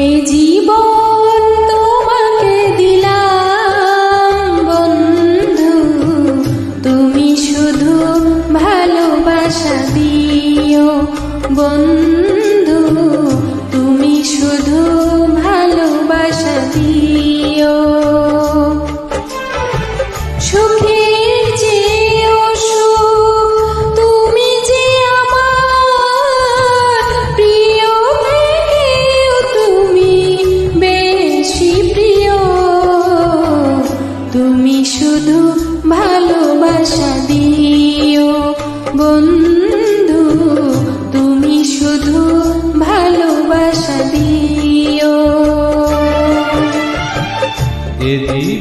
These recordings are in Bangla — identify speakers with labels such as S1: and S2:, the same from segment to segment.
S1: এ জীবন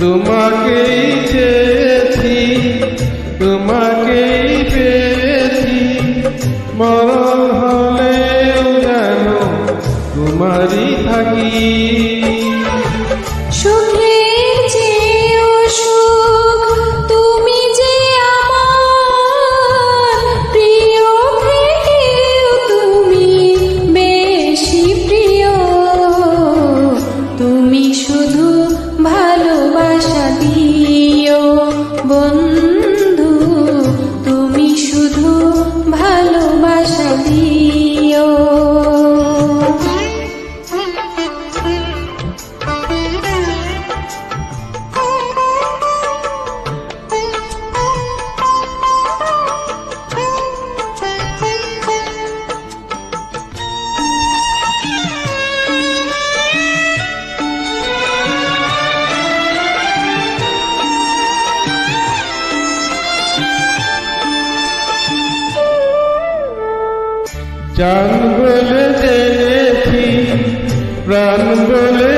S1: তোমাকেই চেয়েছি তোমাকেই পেয়েছি। মরণ জান বলে জেনেছি প্রাণ বলে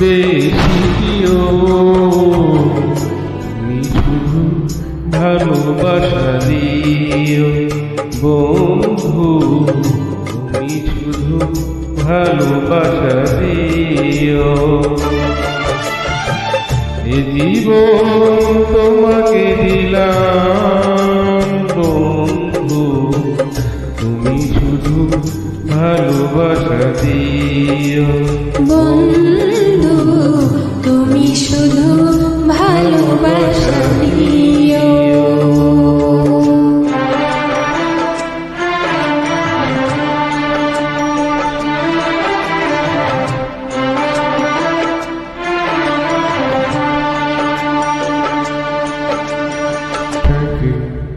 S1: বেশি প্রিয় শুধু ভালোবাসা দিও। বন্ধু তুমি শুধু ভালোবাসা দিও। এ জীবন তোমাকে দিলাম। ভালোবাসা বন্ধু তুমি শুধু ভালোবাসা